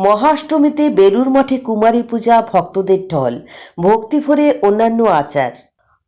মহাষ্টমীতে বেলুর মঠে কুমারী পূজা ভক্তদের ঢল ভক্তি ভরে অন্যান্য আচার।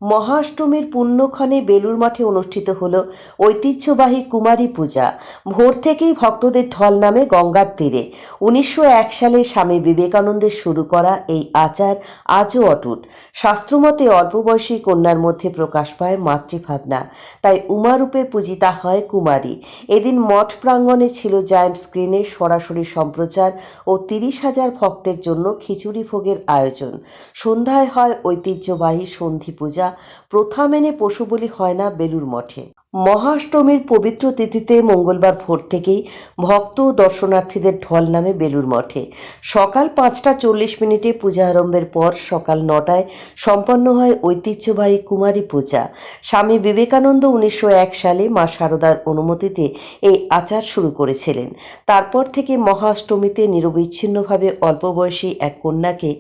মহাষ্টমীর পুণ্যক্ষণে বেলুর মঠে অনুষ্ঠিত হল ঐতিহ্যবাহী কুমারী পূজা। ভোর থেকেই ভক্তদের ঢল নামে গঙ্গার তীরে। উনিশশো এক সালে স্বামী বিবেকানন্দের শুরু করা এই আচার আজও অটুট। শাস্ত্রমতে অল্প বয়সী কন্যার মধ্যে প্রকাশ পায় মাতৃভাবনা। তাই উমারূপে পূজিতা হয় কুমারী। এদিন মঠ প্রাঙ্গণে ছিল জায়ান্ট স্ক্রিনে সরাসরি সম্প্রচার ও তিরিশ হাজার ভক্তের জন্য খিচুড়ি ভোগের আয়োজন। সন্ধ্যায় হয় ঐতিহ্যবাহী সন্ধি পূজা প্রথা মেনে পশু বলি হয় না বেলুর মঠে। মহাষ্টমীর পবিত্র তিথিতে মঙ্গলবার ভোর থেকেই ভক্ত ও দর্শনার্থীদের ঢল নামে বেলুর মঠে। সকাল পাঁচটা চল্লিশ মিনিটে পূজা আরম্ভের পর সকাল নটায় সম্পন্ন হয় ঐতিহ্যবাহী কুমারী পূজা। স্বামী বিবেকানন্দ উনিশশো এক সালে মা শারদার অনুমতিতে এই আচার শুরু করেছিলেন। তারপর থেকে মহাষ্টমীতে নিরবিচ্ছিন্নভাবে অল্প বয়সী এক কন্যাকে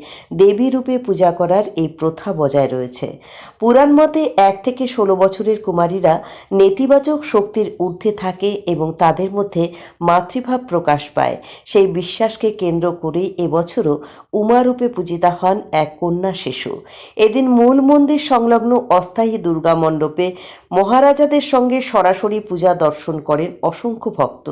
দেবী রূপে পূজা করার এই প্রথা বজায় রয়েছে। পুরাণ মতে এক থেকে ষোলো বছরের কুমারীরা নেতিবাচক শক্তির ঊর্ধ্বে থাকে এবং তাদের মধ্যে মাতৃভাব প্রকাশ পায়। সেই বিশ্বাসকে কেন্দ্র করেই এবছরও উমারূপে পূজিতা হন এক কন্যা শিশু। এদিন মূল মন্দির সংলগ্ন অস্থায়ী দুর্গা মণ্ডপে মহারাজাদের সঙ্গে সরাসরি পূজা দর্শন করেন অসংখ্য ভক্ত।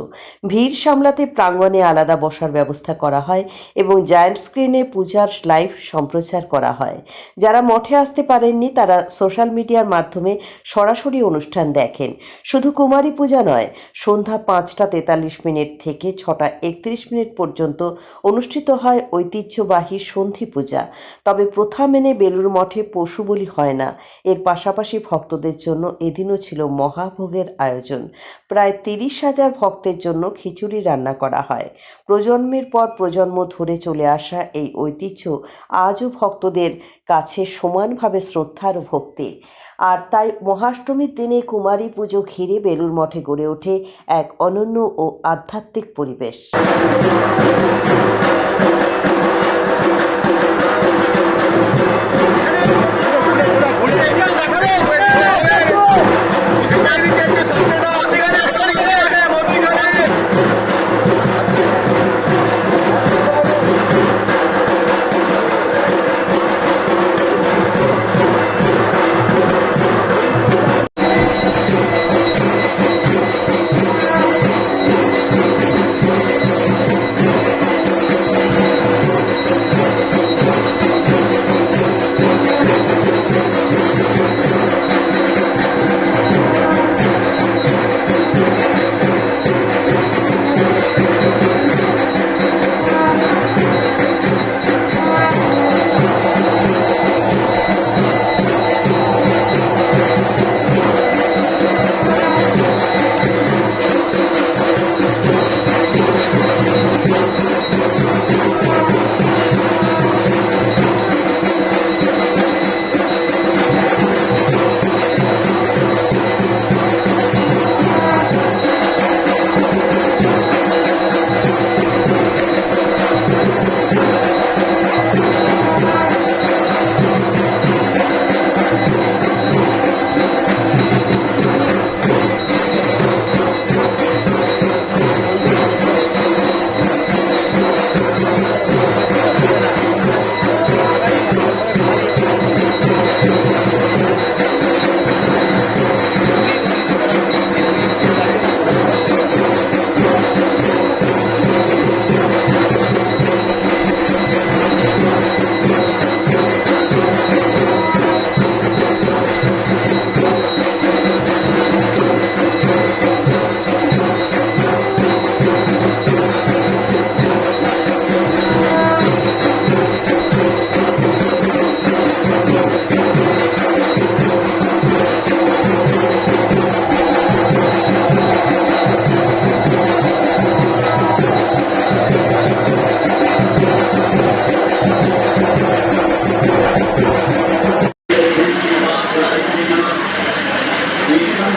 ভিড় সামলাতে প্রাঙ্গণে আলাদা বসার ব্যবস্থা করা হয় এবং জায়ান্ট স্ক্রিনে পূজার লাইভ সম্প্রচার করা হয়। যারা মঠে আসতে পারেননি, তারা সোশ্যাল মিডিয়ার মাধ্যমে সরাসরি অনুষ্ঠান দেখেন শুধু কুমারী পূজা নয়, সন্ধ্যা পাঁচটা তেতাল্লিশ মিনিট থেকে ছটা একত্রিশ মিনিট পর্যন্ত অনুষ্ঠিত হয় ঐতিহ্যবাহী সন্ধি পূজা। তবে প্রথা মেনে বেলুর মঠে পশু বলি হয় না। এর পাশাপাশি ভক্তদের জন্য এদিনও ছিল মহাভোগের আয়োজন। প্রায় তিরিশ হাজার ভক্তের জন্য খিচুড়ি রান্না করা হয়। প্রজন্মের পর প্রজন্ম ধরে চলে আসা এই ঐতিহ্য আজও ভক্তদের কাছে সমানভাবে শ্রদ্ধার ও ভক্তির আর তাই মহাষ্টমীর দিনে কুমারী পুজো ঘিরে বেলুর মঠে গড়ে ওঠে এক অনন্য ও আধ্যাত্মিক পরিবেশ।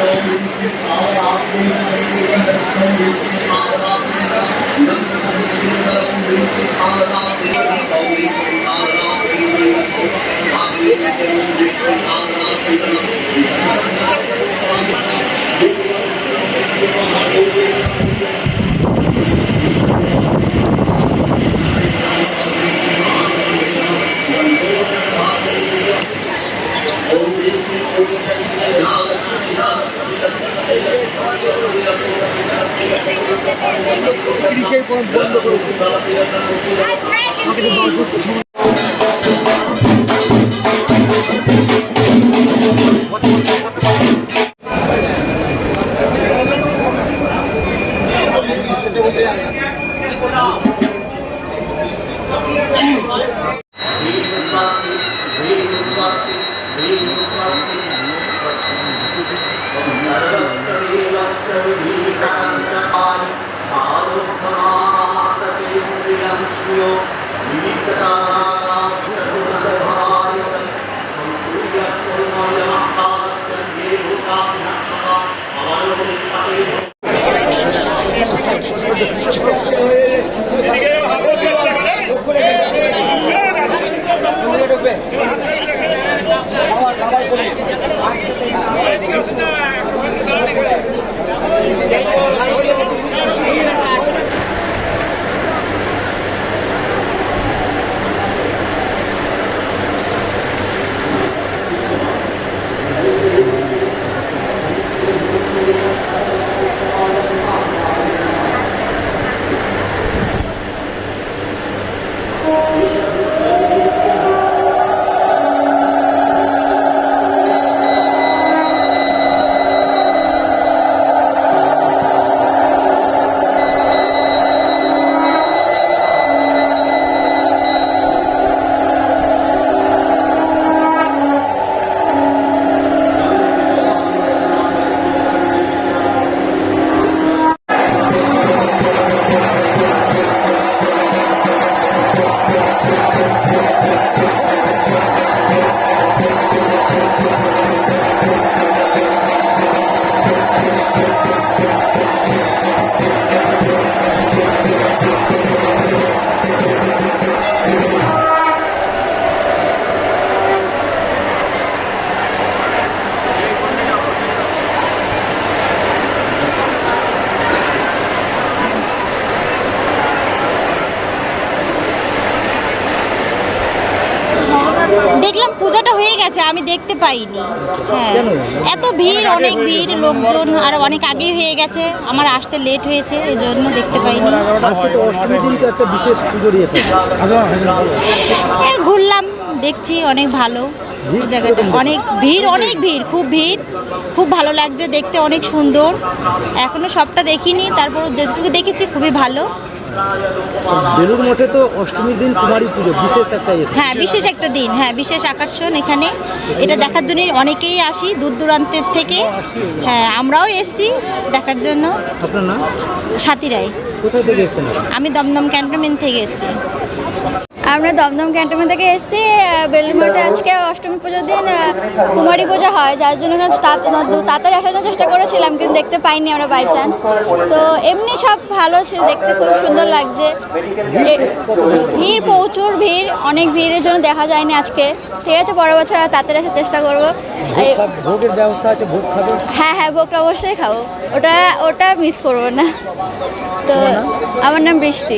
冷的冷冷的，冷的冷，তিরিশের পয়েন্ট বন্ধ করেছে গেছে আমি দেখতে পাইনি। হ্যাঁ। এত ভিড় অনেক ভিড় লোকজন আর অনেক আগেই হয়ে গেছে। আমার আসতে লেট হয়েছে এই জন্য দেখতে পাইনি। পুজো দিয়েছে। আর ঘুরলাম দেখছি অনেক ভালো জায়গাটা। অনেক ভিড় অনেক ভিড় খুব ভিড় খুব ভালো লাগছে দেখতে অনেক সুন্দর। এখনও সবটা দেখিনি তারপর যেটুকু দেখেছি খুবই ভালো। বেলুর মঠে তো অষ্টমীর দিন কুমারী পুজো বিশেষ একটা ইয়ে। হ্যাঁ বিশেষ একটা দিন হ্যাঁ বিশেষ আকর্ষণ এখানে। এটা দেখার জন্য অনেকেই আসি দূর দূরান্তের থেকে। হ্যাঁ আমরাও এসছি দেখার জন্য। আপনার নাম? সাথী রায়। কোথা থেকে এসেছেন আমি দমদম ক্যান্টনমেন্ট থেকে এসেছি। আমরা দমদম ক্যান্টনমেন্ট থেকে এসেছি বেলুমঠে আজকে অষ্টমী পুজোর দিন কুমারী পুজো হয় যার জন্য তাড়াতাড়ি আসার জন্য চেষ্টা করেছিলাম কিন্তু দেখতে পাইনি আমরা বাই চান্স তো এমনি সব ভালো ছিল দেখতে খুব সুন্দর লাগছে। ভিড় প্রচুর ভিড় অনেক ভিড়ের জন্য দেখা যায়নি আজকে। ঠিক আছে পরের বছর তাড়াতাড়ি আসার চেষ্টা করব। হ্যাঁ হ্যাঁ ভোগটা অবশ্যই খাব। ওটা ওটা মিস করব না। তো আমার নাম বৃষ্টি।